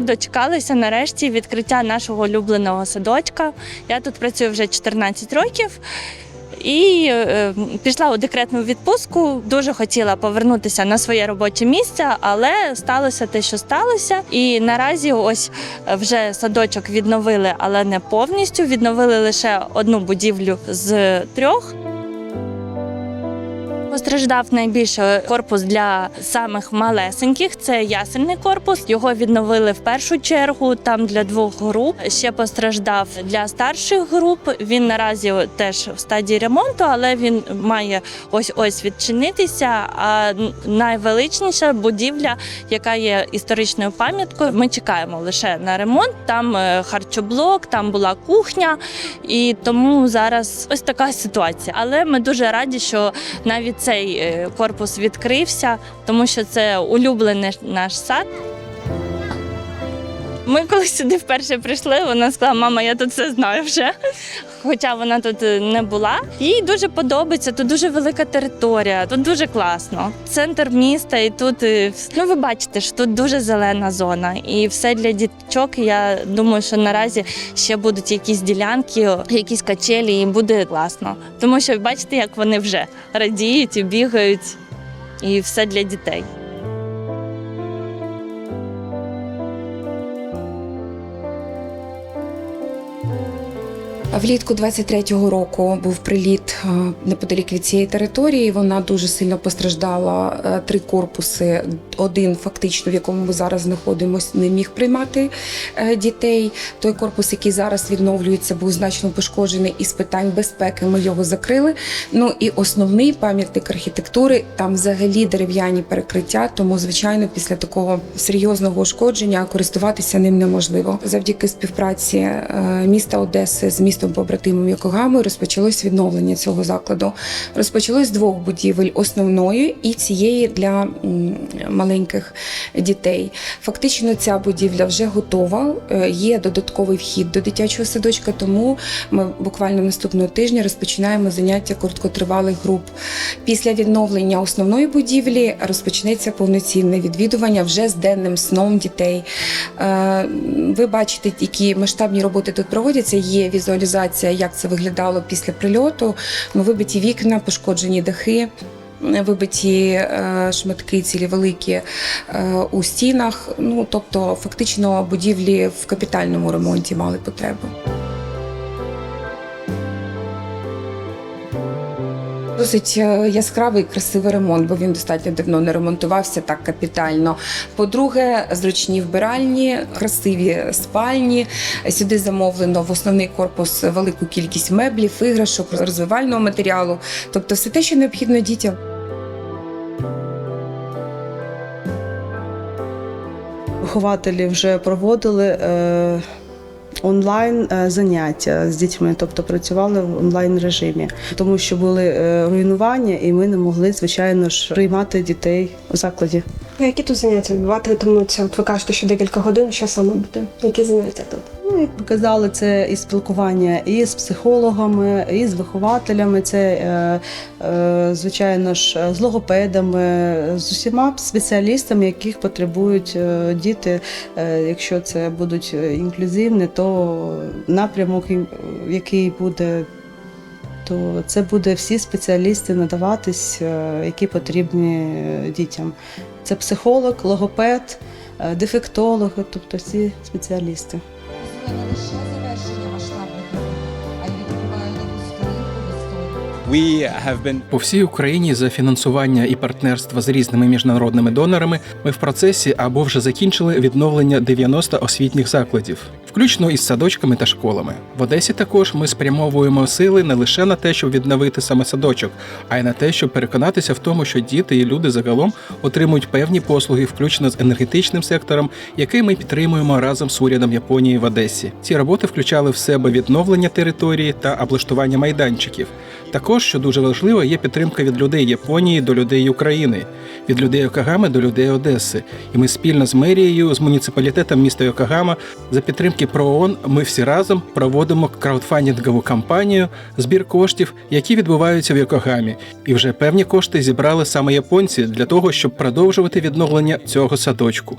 Дочекалися нарешті відкриття нашого улюбленого садочка. Я тут працюю вже 14 років. І е, пішла у декретну відпустку. Дуже хотіла повернутися на своє робоче місце, але сталося те, що сталося. І наразі ось е, вже садочок відновили, але не повністю. Відновили лише одну будівлю з трьох. Постраждав найбільше корпус для самих малесеньких. Це ясельний корпус. Його відновили в першу чергу. Там для двох груп. Ще постраждав для старших груп. Він наразі теж в стадії ремонту, але він має ось ось відчинитися. А найвеличніша будівля, яка є історичною пам'яткою, ми чекаємо лише на ремонт. Там е, харчоблок, там була кухня, і тому зараз ось така ситуація. Але ми дуже раді, що навіть цей е, корпус відкрився, тому що це улюблений наш сад. Ми коли сюди вперше прийшли, вона сказала, мама, я тут все знаю вже. Хоча вона тут е, не була. Їй дуже подобається, тут дуже велика територія, тут дуже класно. Центр міста, і тут е, ну ви бачите, що тут дуже зелена зона. І все для діточок. Я думаю, що наразі ще будуть якісь ділянки, якісь качелі, і буде класно. Тому що бачите, як вони вже радіють і бігають, і все для дітей. Влітку 23-го року був приліт е, неподалік від цієї території. Вона дуже сильно постраждала. Е, Три корпуси. Один фактично, в якому ми зараз знаходимося, не міг приймати е, дітей. Той корпус, який зараз відновлюється, був значно пошкоджений із питань безпеки. Ми його закрили. Ну і основний пам'ятник архітектури там взагалі дерев'яні перекриття. Тому, звичайно, після такого серйозного ушкодження користуватися ним неможливо. Завдяки співпраці міста Одеси з містом побратимом Йокогамою розпочалось відновлення цього закладу. Розпочалось двох будівель: основної і цієї для маленьких дітей. Фактично, ця будівля вже готова. Е, Є додатковий вхід до дитячого садочка, тому ми буквально наступного тижня розпочинаємо заняття короткотривалих груп. Після відновлення основної будівлі розпочнеться повноцінне відвідування вже з денним сном дітей. Е, Ви бачите, які масштабні роботи тут проводяться. Є візуалізація, як це виглядало після прильоту. Ну, Вибиті вікна, пошкоджені дахи. Вибиті е, шматки цілі великі е, у стінах. Ну тобто, фактично, будівлі в капітальному ремонті мали потребу. Досить е, яскравий, красивий ремонт, бо він достатньо давно не ремонтувався так капітально. По-друге, зручні вбиральні, красиві спальні. Сюди замовлено в основний корпус велику кількість меблів, іграшок, розвивального матеріалу, тобто все те, що необхідно дітям. Вихователі вже проводили е, онлайн е, заняття з дітьми, тобто працювали в онлайн режимі, тому що були е, руйнування, і ми не могли, звичайно ж, приймати дітей у закладі. Які тут заняття відбуватимуться? От ви кажете, що декілька годин, що саме буде? Які заняття тут? Як показали, це і спілкування і з психологами, і з вихователями, це, е, е, звичайно ж, з логопедами, з усіма спеціалістами, яких потребують е, діти. Якщо це будуть інклюзивні, то напрямок, який буде. То це буде всі спеціалісти надаватись, які потрібні дітям. Це психолог, логопед, е, дефектолог, тобто всі спеціалісти. По всій Україні за фінансування і партнерства з різними міжнародними донорами ми в процесі або вже закінчили відновлення 90 освітніх закладів, включно із садочками та школами. В Одесі також ми спрямовуємо сили не лише на те, щоб відновити саме садочок, а й на те, щоб переконатися в тому, що діти і люди загалом отримують певні послуги, включно з енергетичним сектором, який ми підтримуємо разом з урядом Японії в Одесі. Ці роботи включали в себе відновлення території та облаштування майданчиків. Також, що дуже важливо, є підтримка від людей Японії до людей України, від людей Йокогами до людей Одеси. І ми спільно з мерією, з муніципалітетом міста Йокогама за підтримки ПРООН ми всі разом проводимо краудфандингову кампанію збір коштів, які відбуваються в Йокогамі. І вже певні кошти зібрали саме японці для того, щоб продовжувати відновлення цього садочку.